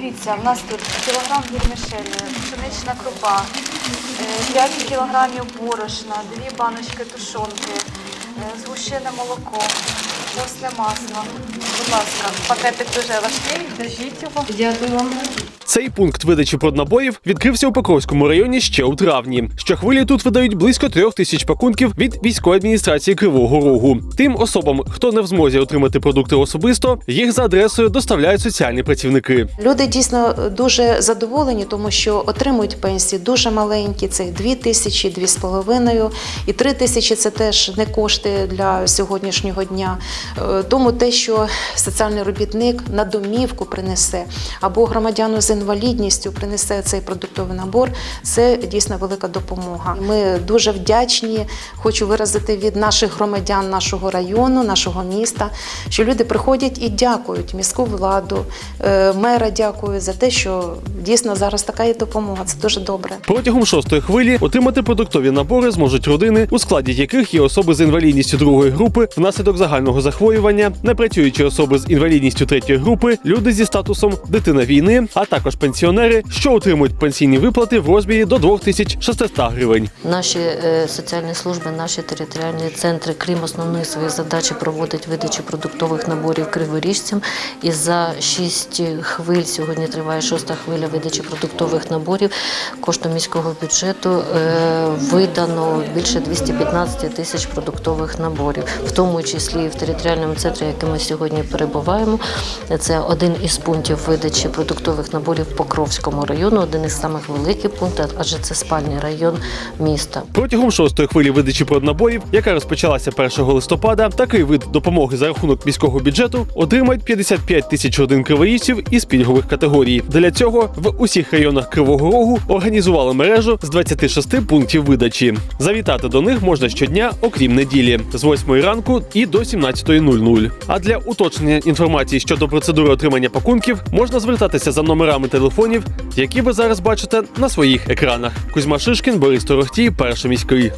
Дивіться, в нас тут кілограм вірмішелі, пшенична крупа, 5 кілограмів борошна, дві баночки тушонки, е, згущене молоко, постне масло. Будь ласка, пакетик дуже важкий, держіть його. Дякую вам. Цей пункт видачі проднабоїв відкрився у Покровському районі ще у травні. Щохвилі тут видають близько трьох тисяч пакунків від військової адміністрації Кривого Рогу. Тим особам, хто не в змозі отримати продукти особисто, їх за адресою доставляють соціальні працівники. Люди дійсно дуже задоволені, тому що отримують пенсії дуже маленькі. Це 2 тисячі, 2,5 і 3 тисячі це теж не кошти для сьогоднішнього дня. Е, Тому те, що соціальний робітник на домівку принесе або громадяну з інвалідністю принесе цей продуктовий набор, це дійсно велика допомога. Ми дуже вдячні. Хочу виразити від наших громадян нашого району, нашого міста, що люди приходять і дякують міську владу, е, мера дякую за те, що дійсно зараз така є допомога. Це дуже добре. Протягом шостої хвилі отримати продуктові набори зможуть родини, у складі яких є особи з інвалідністю другої групи внаслідок загального захворювання, непрацюючі особи з інвалідністю третьої групи, люди зі статусом дитина війни, а також пенсіонери, що отримують пенсійні виплати в розмірі до 2600 гривень. Наші е, соціальні служби, наші територіальні центри, крім основної своєї задачі, проводять видачу продуктових наборів криворіжцям. І за шість хвиль сьогодні триває шоста хвиля видачі продуктових наборів. Коштом міського бюджету е, видано більше 215 тисяч продуктових наборів, в тому числі і в територіальному центрі, яким ми сьогодні перебуваємо. Це один із пунктів видачі продуктових наборів Покровському району, один із самих великих пунктів, адже це спальний район міста. Протягом шостої хвилі видачі проднаборів, яка розпочалася 1 листопада, такий вид допомоги за рахунок міського бюджету отримають 55 тисяч родин криворіжців із пільгових категорій. Для цього в усіх районах Кривого Рогу організували мережу з 26 пунктів видачі. Завітати до них можна щодня, окрім неділі, з 8 ранку і до 17.00. А для уточнення інформації щодо процедури отримання пакунків можна звертатися за номерами телефонів, які ви зараз бачите на своїх екранах. Кузьма Шишкін, Борис Торохтій, перший міський.